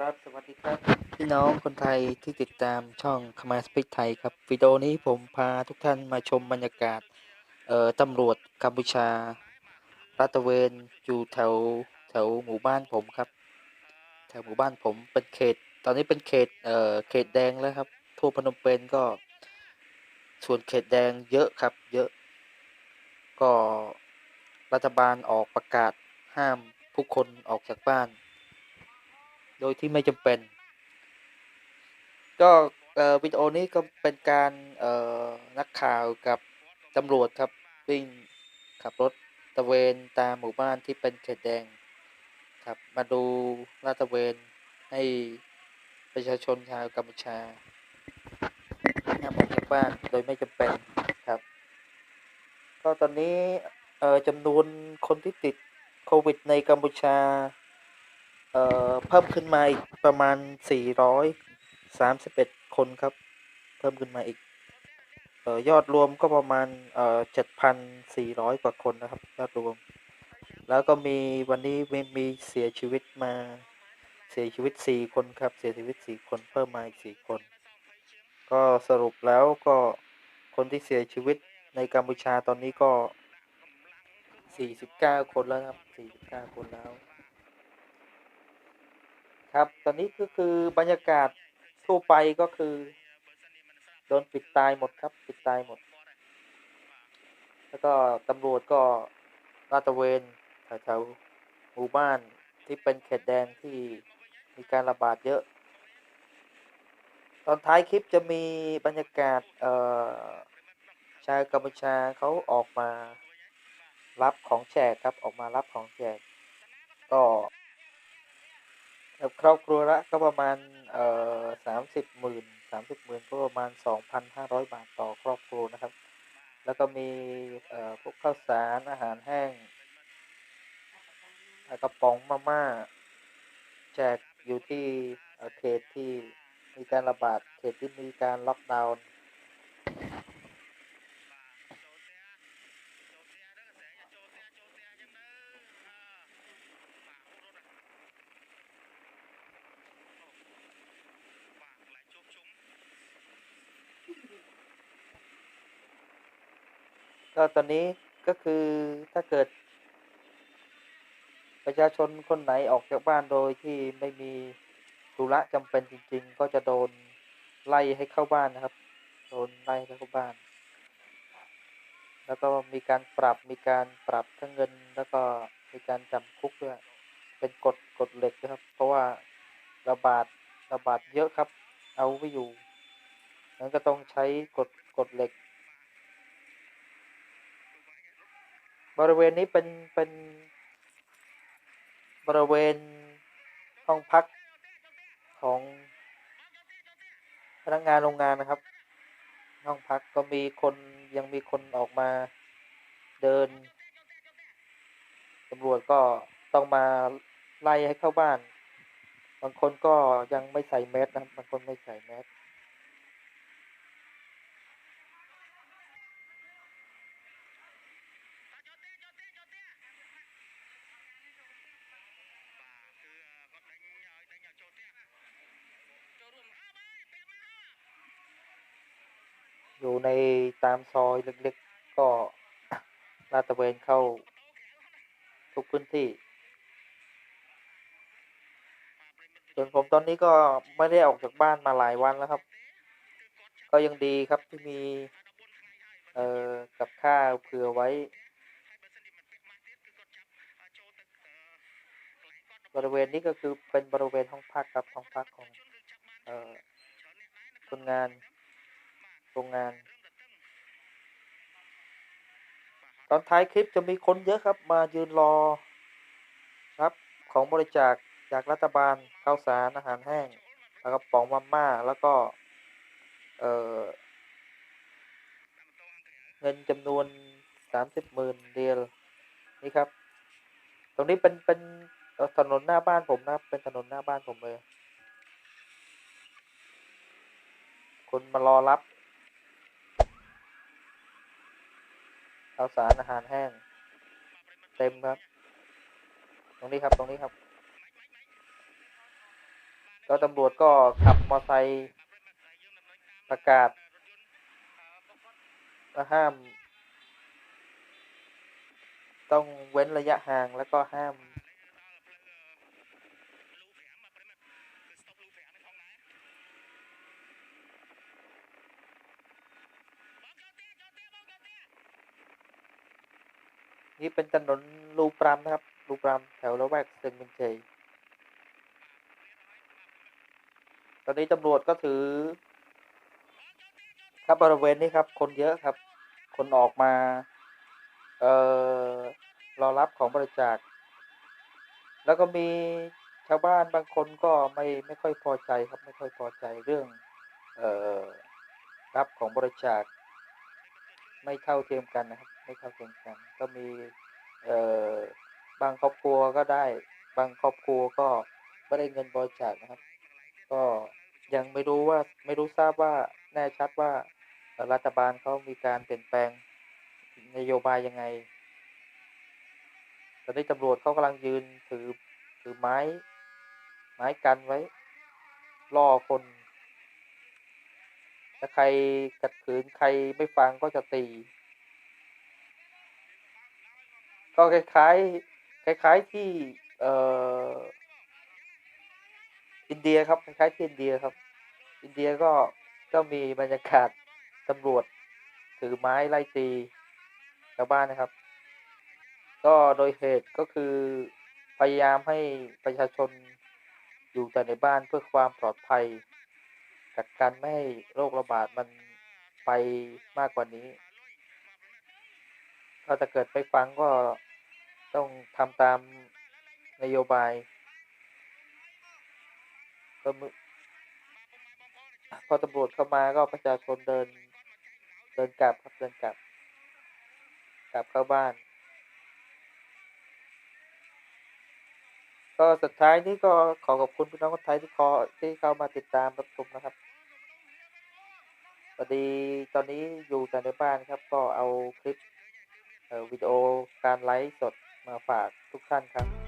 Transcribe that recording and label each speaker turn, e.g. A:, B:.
A: ครับ สวัสดีครับ พี่น้องคนไทยที่ติดตามช่องคมาสปิกไทยครับวิดีโอนี้ผมพาทุกท่านมาชมบรรยากาศเอ่อตำรวจกัมพูชารัตะเวนอยู่แถวแถวหมู่บ้านผมครับ แถวหมู่บ้านผมเป็นเขต ตอนนี้เป็นเขตเอ่อเขตแดงแล้วครับ ทั่วพนมเปญก็ ส่วนเขตแดงเยอะครับ เยอะ ก็รัฐบาลออกประกาศห้ามผู้คนออกจากบ้าน ดยที่ไม่จำเป็น ก็วิดีโอนี้ก็เป็นการนักข่าวกับตำรวจครับวิ่งขับรถตระเวนตามหมู่บ้านที่เป็นเขตแดงครับมาดูลาดตระเวนให้ประชาชนชาวกัมพูชาห้ามออกจากบ้านโดยไม่จำเป็นครับ ก็ตอนนี้จำนวนคนที่ติดโควิดในกัมพูชา เอ่อเพิ่มขึ้นมาอีกประมาณ 431 คนครับ เพิ่มขึ้นมาอีกเอ่อยอดรวมก็ประมาณเอ่อ7,400 กว่าคนนะครับยอดรวม แล้วก็มีวันนี้มีมีเสียชีวิตมาเสียชีวิต 4 คนครับ เสียชีวิต 4 คนเพิ่มมาอีก 4 คน ก็สรุปแล้วก็คนที่เสียชีวิตในกัมพูชาตอนนี้ก็ 49 คนแล้วครับ 49 คนแล้ว ครับ ตอนนี้ก็คือบรรยากาศทั่วไปก็คือ โดนปิดตายหมดครับ ปิดตายหมด แล้วก็ตำรวจก็ลาดตระเวนแถวหมู่บ้านที่เป็นเขตแดงที่มีการระบาดเยอะ ตอนท้ายคลิปจะมีบรรยากาศเอ่อชาวกัมพูชาเขาออกมารับของแจกครับออกมารับของแจกก็ ครอบครัวละก็ประมาณเอ่อสามสิบหมื่นสามสิบหมื่นก็ประมาณสองพันห้าร้อยบาทต่อครอบครัวนะครับ แล้วก็มีเอ่อพวกข้าวสารอาหารแห้งกระป๋องมาม่าแจกอยู่ที่เขตที่มีการระบาดเขตที่มีการล็อกดาวน์ ก็ตอนนี้ก็คือถ้าเกิด ประชาชนคนไหนออกจากบ้านโดยที่ไม่มีธุระจำเป็นจริง ๆ ก็จะโดนไล่ให้เข้าบ้านนะครับ โดนไล่ให้เข้าบ้าน แล้วก็มีการปรับมีการปรับทั้งเงิน แล้วก็มีการจำคุกด้วยเป็นกฎกฎเหล็กนะครับ เพราะว่าระบาดระบาดเยอะครับ เอาไม่อยู่นั้นก็ต้องใช้กฎกฎเหล็ก บริเวณนี้เป็นเป็นบริเวณห้องพักของพนักงานโรงงานนะครับ ห้องพักก็มีคนยังมีคนออกมาเดินตำรวจก็ต้องมาไล่ให้เข้าบ้าน บางคนก็ยังไม่ใส่แมสนะครับบางคนไม่ใส่แมส อยู่ในตามซอยเล็กๆ ก็ลาดตระเวนเข้า ทุกพื้นที่ ส่วนผมตอนนี้ก็ไม่ได้ออกจากบ้านมาหลายวันแล้วครับ ก็ยังดีครับที่มี เอ่อ กับข้าวเผื่อไว้ บริเวณนี้ก็คือเป็นบริเวณห้องพักครับห้องพักของ เอ่อคนงาน โรงงาน ตอนท้ายคลิปจะมีคนเยอะครับ มายืนรอรับของบริจาคจากรัฐบาลข้าวสารอาหารแห้งแล้วก็ป๋องมาม่าแล้วก็ เออเงินจำนวนสามสิบหมื่นเรียลนี่ครับ ตรงนี้เป็นเป็นถนนหน้าบ้านผมนะเป็นถนนหน้าบ้านผมเลยคนมารอรับ ข้าวสารอาหารแห้ง เต็มครับ ตรงนี้ครับตรงนี้ครับ ก็ตำรวจก็ขับมอไซค์ประกาศห้าม ต้องเว้นระยะห่างแล้วก็ห้าม นี่เป็นถนนลูปรามนะครับ ลูปรามแถวละแวกเซนมินเจยตอนนี้ตำรวจก็ถือ ครับบริเวณนี้ครับ คนเยอะครับ คนออกมา เอ่อ รอรับของบริจาค แล้วก็มีชาวบ้านบางคนก็ไม่ไม่ค่อยพอใจครับ ไม่ค่อยพอใจเรื่อง เอ่อ รับของบริจาค ไม่เท่าเทียมกันนะครับ ไม่เท่าเทียมกันก็มีเอ่อบางครอบครัวก็ได้ บางครอบครัวก็ไม่ได้เงินบริจาคนะครับ ก็ยังไม่รู้ว่าไม่รู้ทราบว่าแน่ชัดว่ารัฐบาลเขามีการเปลี่ยนแปลงนโยบายยังไง ตอนนี้ตำรวจเขากำลังยืนถือถือไม้ ไม้กันไว้ ล่อคน ถ้าใครขัดขืนใครไม่ฟังก็จะตี ก็คล้ายๆคล้าย ๆที่เอ่ออินเดียครับคล้ายๆที่อินเดียครับ อินเดียก็ก็มีบรรยากาศตำรวจถือไม้ไล่ตีชาวบ้านนะครับ ก็โดยเหตุก็คือพยายามให้ประชาชนอยู่แต่ในบ้านเพื่อความปลอดภัยกักกันไม่ให้โรคระบาดมันไปมากกว่านี้ ถ้าจะเกิดไม่ฟังก็ ต้องทำตามนโยบาย ก็มึพอตำรวจเข้ามาก็ประชาชนเดิน เดินกลับครับเดินกลับ กลับเข้าบ้าน ก็สุดท้ายนี้ก็ขอขอบคุณพี่น้องคนไทยที่ขอที่เข้ามาติดตามรับชมนะครับพอดีตอนนี้อยู่แต่ในบ้านครับ ก็เอาคลิปวิดีโอการไลฟ์สด มาฝากทุกท่านครับ